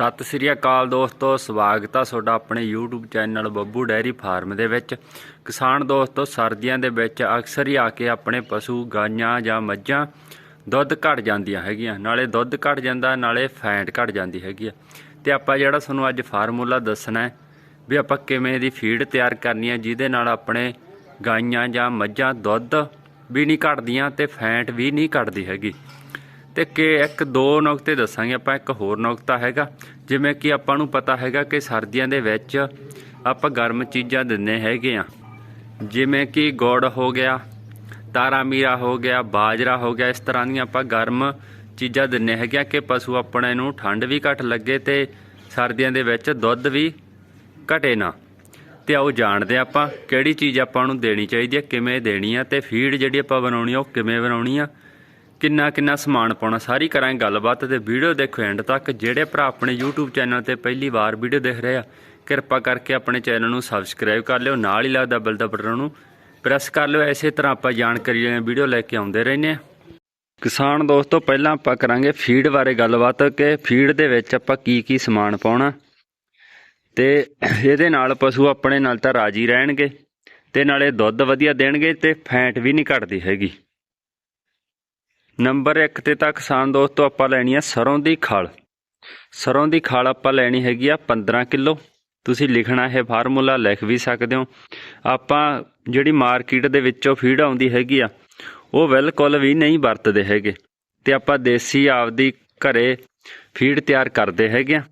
ਸਤਿ ਸ੍ਰੀ ਅਕਾਲ ਦੋਸਤੋ, ਸਵਾਗਤ ਆ ਤੁਹਾਡਾ ਆਪਣੇ YouTube channel Babbu dairy farm ਦੇ ਵਿੱਚ। ਕਿਸਾਨ ਦੋਸਤੋ, ਸਰਦੀਆਂ ਦੇ ਵਿੱਚ ਅਕਸਰ ਹੀ ਆ ਕੇ ਆਪਣੇ ਪਸ਼ੂ, ਗਾਈਆਂ ਜਾਂ ਮੱਝਾਂ ਦੁੱਧ ਘਟ ਜਾਂਦੀਆਂ ਹੈਗੀਆਂ। ਨਾਲੇ ਦੁੱਧ ਘਟ ਜਾਂਦਾ, ਨਾਲੇ ਫੈਂਟ ਘਟ ਜਾਂਦੀ ਹੈਗੀ ਆ। ਤੇ ਆਪਾਂ ਜਿਹੜਾ ਤੁਹਾਨੂੰ ਅੱਜ ਫਾਰਮੂਲਾ ਦੱਸਣਾ ਹੈ ਵੀ ਆਪਾਂ ਕਿਵੇਂ ਦੀ ਫੀਡ ਤਿਆਰ ਕਰਨੀ ਹੈ, ਜਿਹਦੇ ਨਾਲ ਆਪਣੇ ਗਾਈਆਂ ਜਾਂ ਮੱਝਾਂ ਦੁੱਧ ਵੀ ਨਹੀਂ ਘਟਦੀਆਂ ਤੇ ਫੈਂਟ ਵੀ ਨਹੀਂ ਘਟਦੀ ਹੈਗੀ। ਤੇ ਕਿ ਇੱਕ ਦੋ ਨੁਕਤੇ ਦੱਸਾਂਗੇ, ਆਪਾਂ ਇੱਕ ਹੋਰ ਨੁਕਤਾ ਹੈਗਾ, ਜਿਵੇਂ ਕਿ ਆਪਾਂ ਨੂੰ ਪਤਾ ਹੈਗਾ ਕਿ ਸਰਦੀਆਂ ਦੇ ਵਿੱਚ ਆਪਾਂ ਗਰਮ ਚੀਜ਼ਾਂ ਦਿੰਨੇ ਹੈਗੇ ਆ। ਜਿਵੇਂ ਕਿ ਗੁੜ ਹੋ ਗਿਆ ਤਾਰਾ ਮੀਰਾ ਹੋ ਗਿਆ, ਬਾਜਰਾ ਹੋ ਗਿਆ, ਇਸ ਤਰ੍ਹਾਂ ਦੀਆਂ ਆਪਾਂ ਗਰਮ ਚੀਜ਼ਾਂ ਦਿੰਨੇ ਹੈਗੇ ਕਿ ਪਸ਼ੂ ਆਪਣੇ ਨੂੰ ਠੰਡ ਵੀ ਘੱਟ ਲੱਗੇ ਤੇ ਸਰਦੀਆਂ ਦੇ ਵਿੱਚ ਦੁੱਧ ਵੀ ਘਟੇ ਨਾ। ਤੇ ਆਓ ਜਾਣਦੇ ਹਾਂ ਆਪਾਂ ਕਿਹੜੀ ਚੀਜ਼ ਆਪਾਂ ਨੂੰ ਦੇਣੀ ਚਾਹੀਦੀ ਹੈ, ਕਿਵੇਂ ਦੇਣੀ ਆ ਤੇ ਫੀਡ ਜਿਹੜੀ ਆਪਾਂ ਬਣਾਉਣੀ ਆ, ਉਹ ਕਿਵੇਂ ਬਣਾਉਣੀ ਆ। ਕਿੰਨਾ ਕਿੰਨਾ ਸਮਾਨ ਪਾਉਣਾ, ਸਾਰੀ ਕਰਾਂਗੇ ਗੱਲਬਾਤ ਤੇ ਵੀਡੀਓ ਦੇਖੋ ਐਂਡ ਤੱਕ। ਜਿਹੜੇ ਭਰਾ ਆਪਣੇ YouTube ਚੈਨਲ ਤੇ ਪਹਿਲੀ ਵਾਰ ਵੀਡੀਓ ਦੇਖ ਰਹੇ ਆ, ਕਿਰਪਾ ਕਰਕੇ ਆਪਣੇ ਚੈਨਲ ਨੂੰ ਸਬਸਕ੍ਰਾਈਬ ਕਰ ਲਿਓ, ਨਾਲ ਹੀ ਲੱਗਦਾ ਬੈਲ ਦਾ ਬਟਨ ਨੂੰ ਪ੍ਰੈਸ ਕਰ ਲਿਓ। ਐਸੇ ਤਰ੍ਹਾਂ ਆਪਾਂ ਜਾਣਕਾਰੀ ਵਾਲੀਆਂ ਵੀਡੀਓ ਲੈ ਕੇ ਆਉਂਦੇ ਰਹਿੰਦੇ ਆ। ਕਿਸਾਨ ਦੋਸਤੋ, ਪਹਿਲਾਂ ਆਪਾਂ ਕਰਾਂਗੇ ਫੀਡ ਬਾਰੇ ਗੱਲਬਾਤ ਕਿ ਫੀਡ ਦੇ ਵਿੱਚ ਆਪਾਂ ਕੀ ਕੀ ਸਮਾਨ ਪਾਉਣਾ। ਤੇ ਇਹਦੇ ਨਾਲ ਪਸ਼ੂ ਆਪਣੇ ਨਾਲ ਤਾਂ ਰਾਜੀ ਰਹਿਣਗੇ ਤੇ ਨਾਲੇ ਦੁੱਧ ਵਧੀਆ ਦੇਣਗੇ ਤੇ ਫੈਂਟ ਵੀ ਨਹੀਂ ਘਟਦੀ ਹੈਗੀ। ਨੰਬਰ 1 ਤੇ ਤਾਂ ਕਿਸਾਨ ਦੋਸਤੋ, ਆਪਾਂ ਲੈਣੀ ਆ ਸਰੋਂ ਦੀ ਖਲ। ਸਰੋਂ ਦੀ ਖਲ ਆਪਾਂ ਲੈਣੀ ਹੈਗੀ ਆ 15 ਕਿਲੋ। ਤੁਸੀਂ ਲਿਖਣਾ ਇਹ ਫਾਰਮੂਲਾ, ਲਿਖ ਵੀ ਸਕਦੇ ਹੋ। ਆਪਾਂ ਜਿਹੜੀ ਮਾਰਕੀਟ ਦੇ ਵਿੱਚੋਂ ਫੀਡ ਆਉਂਦੀ ਹੈਗੀ ਆ, ਉਹ ਬਿਲਕੁਲ ਵੀ ਨਹੀਂ ਵਰਤਦੇ ਹੈਗੇ। ਤੇ ਆਪਾਂ ਦੇਸੀ ਆਪਦੀ ਘਰੇ ਫੀਡ ਤਿਆਰ ਕਰਦੇ ਹੈਗੇ ਆ।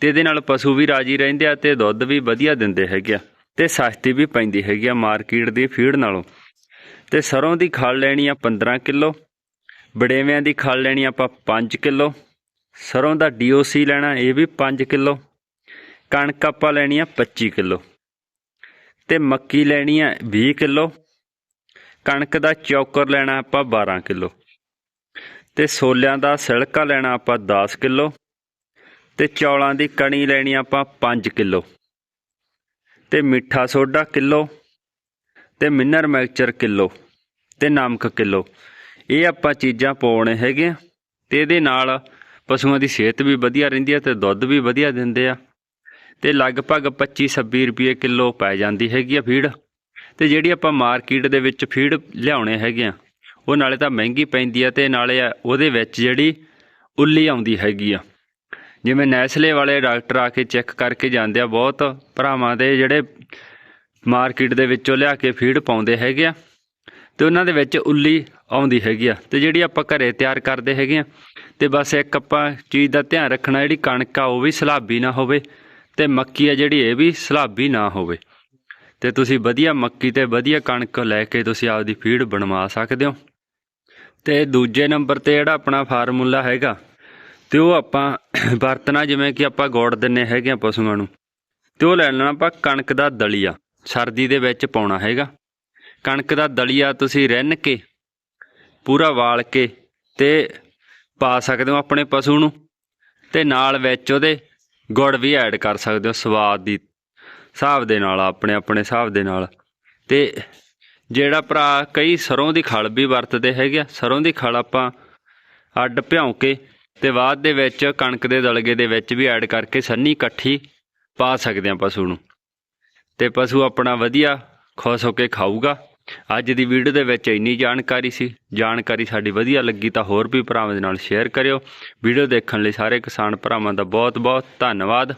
ਤੇ ਇਹਦੇ ਨਾਲ ਪਸ਼ੂ ਵੀ ਰਾਜੀ ਰਹਿੰਦੇ ਆ ਤੇ ਦੁੱਧ ਵੀ ਵਧੀਆ ਦਿੰਦੇ ਹੈਗੇ ਆ। ਤੇ ਸਸਤੀ ਵੀ ਪੈਂਦੀ ਹੈਗੀ ਆ ਮਾਰਕੀਟ ਦੀ ਫੀਡ ਨਾਲੋਂ। ਤੇ ਸਰੋਂ ਦੀ ਖਲ ਲੈਣੀ ਆ 15 ਕਿਲੋ। ਬੜੇਵਿਆਂ ਦੀ ਖਲ ਲੈਣੀ ਆਪਾਂ 5 ਕਿਲੋ, ਸਰੋਂ ਦਾ ਡੀਓਸੀ ਲੈਣਾ ਇਹ ਵੀ 5 ਕਿਲੋ, ਕਣਕ ਆਪਾਂ ਲੈਣੀ ਆ 25 ਕਿਲੋ, ਤੇ ਮੱਕੀ ਲੈਣੀ ਆ 20 ਕਿਲੋ, ਕਣਕ ਦਾ ਚੌਕਰ ਲੈਣਾ ਆਪਾਂ 12 ਕਿਲੋ, ਤੇ ਸੋਲਿਆਂ ਦਾ ਸਿਲਕਾ ਲੈਣਾ ਆਪਾਂ 10 ਕਿਲੋ, ਤੇ ਚੌਲਾਂ ਦੀ ਕਣੀ ਲੈਣੀ ਆਪਾਂ 5 ਕਿਲੋ, ਤੇ ਮਿੱਠਾ ਸੋਡਾ ਕਿਲੋ, ਤੇ ਮਿਨਰ ਮਿਕਸਚਰ ਕਿਲੋ, ਤੇ ਨਮਕ ਕਿਲੋ ਇਹ ਆਪਾਂ ਚੀਜ਼ਾਂ ਪਾਉਣੇ ਹੈਗੇ ਆ ਤੇ ਇਹਦੇ ਨਾਲ ਪਸ਼ੂਆਂ ਦੀ ਸਿਹਤ ਵੀ ਵਧੀਆ ਰਹਿੰਦੀ ਹੈ ਤੇ ਦੁੱਧ ਵੀ ਵਧੀਆ ਦਿੰਦੇ ਆ। ਤੇ ਲਗਭਗ 25 26 ਰੁਪਏ ਕਿਲੋ ਪੈ ਜਾਂਦੀ ਹੈਗੀ ਆ ਫੀਡ। ਤੇ ਜਿਹੜੀ ਆਪਾਂ ਮਾਰਕੀਟ ਦੇ ਵਿੱਚ ਫੀਡ ਲਿਆਉਣੇ ਹੈਗੇ ਆ, ਉਹ ਨਾਲੇ ਤਾਂ ਮਹਿੰਗੀ ਪੈਂਦੀ ਆ ਤੇ ਨਾਲੇ ਉਹਦੇ ਵਿੱਚ ਜਿਹੜੀ ਉੱਲੀ ਆਉਂਦੀ ਹੈਗੀ ਆ। ਜਿਵੇਂ ਨੈਸਲੇ ਵਾਲੇ ਡਾਕਟਰ ਆ ਕੇ ਚੈੱਕ ਕਰਕੇ ਜਾਂਦੇ ਆ, ਬਹੁਤ ਭਰਾਵਾਂ ਦੇ ਜਿਹੜੇ ਮਾਰਕੀਟ ਦੇ ਵਿੱਚੋਂ ਲਿਆ ਕੇ ਫੀਡ ਪਾਉਂਦੇ ਹੈਗੇ ਆ। ਤੇ ਉਹਨਾਂ ਦੇ ਵਿੱਚ ਉੱਲੀ ਆਉਂਦੀ ਹੈਗੀ ਆ ਤੇ ਜਿਹੜੀ ਆਪਾਂ ਘਰੇ ਤਿਆਰ ਕਰਦੇ ਹੈਗੇ ਆ ਤੇ ਬਸ ਇੱਕ ਆਪਾਂ ਚੀਜ਼ ਦਾ ਧਿਆਨ ਰੱਖਣਾ, ਜਿਹੜੀ ਕਣਕ ਆ, ਉਹ ਵੀ ਸਲਾਬੀ ਨਾ ਹੋਵੇ ਤੇ ਮੱਕੀ ਆ ਜਿਹੜੀ, ਇਹ ਵੀ ਸਲਾਬੀ ਨਾ ਹੋਵੇ। ਤੇ ਤੁਸੀਂ ਵਧੀਆ ਮੱਕੀ ਤੇ ਵਧੀਆ ਕਣਕ ਲੈ ਕੇ ਤੁਸੀਂ ਆਪਦੀ ਫੀਡ ਬਣਵਾ ਸਕਦੇ ਹੋ। ਤੇ ਦੂਜੇ ਨੰਬਰ ਤੇ ਜਿਹੜਾ ਆਪਣਾ ਫਾਰਮੂਲਾ ਹੈਗਾ, ਤੇ ਉਹ ਆਪਾਂ ਵਰਤਣਾ ਜਿਵੇਂ ਕਿ ਆਪਾਂ ਗੋੜ ਦਿੰਨੇ ਹੈਗੇ ਆ ਪਸ਼ੂਆਂ ਨੂੰ, ਤੇ ਉਹ ਲੈ ਲੈਣਾ ਆਪਾਂ ਕਣਕ ਦਾ ਦਲੀਆ, ਸਰਦੀ ਦੇ ਵਿੱਚ ਪਾਉਣਾ ਹੈਗਾ। ਕਣਕ ਦਾ ਦਲੀਆ ਤੁਸੀਂ ਰਿੰਨ ਕੇ, ਪੂਰਾ ਵਾਲ ਕੇ ਤੇ ਪਾ ਸਕਦੇ ਹੋ ਆਪਣੇ ਪਸ਼ੂ ਨੂੰ ਤੇ ਨਾਲ ਵਿੱਚ ਉਹਦੇ ਗੁੜ ਵੀ ਐਡ ਕਰ ਸਕਦੇ ਹੋ ਸਵਾਦ ਦੀ ਹਿਸਾਬ ਦੇ ਨਾਲ, ਆਪਣੇ ਆਪਣੇ ਹਿਸਾਬ ਦੇ ਨਾਲ। ਤੇ ਜਿਹੜਾ ਭਰਾ ਕਈ ਸਰੋਂ ਦੀ ਖਲ ਵੀ ਵਰਤਦੇ ਹੈਗੇ ਆ, ਸਰੋਂ ਦੀ ਖਲ ਆਪਾਂ ਅੱਡ ਭਿਉਂ ਕੇ ਤੇ ਬਾਅਦ ਦੇ ਵਿੱਚ ਕਣਕ ਦੇ ਦਲਗੇ ਦੇ ਵਿੱਚ ਵੀ ਐਡ ਕਰਕੇ ਸੰਨੀ ਇਕੱਠੀ ਪਾ ਸਕਦੇ ਆ ਪਸ਼ੂ ਨੂੰ। ਤੇ ਪਸ਼ੂ ਆਪਣਾ ਵਧੀਆ ਖੁਸ਼ ਹੋ ਕੇ ਖਾਊਗਾ। ਅੱਜ ਦੀ ਵੀਡੀਓ ਦੇ ਵਿੱਚ ਇੰਨੀ ਜਾਣਕਾਰੀ ਸੀ। ਜਾਣਕਾਰੀ ਸਾਡੀ ਵਧੀਆ ਲੱਗੀ ਤਾਂ ਹੋਰ ਵੀ ਭਰਾਵਾਂ ਦੇ ਨਾਲ ਸ਼ੇਅਰ ਕਰਿਓ। ਵੀਡੀਓ ਦੇਖਣ ਲਈ ਸਾਰੇ ਕਿਸਾਨ ਭਰਾਵਾਂ ਦਾ ਬਹੁਤ ਬਹੁਤ ਧੰਨਵਾਦ।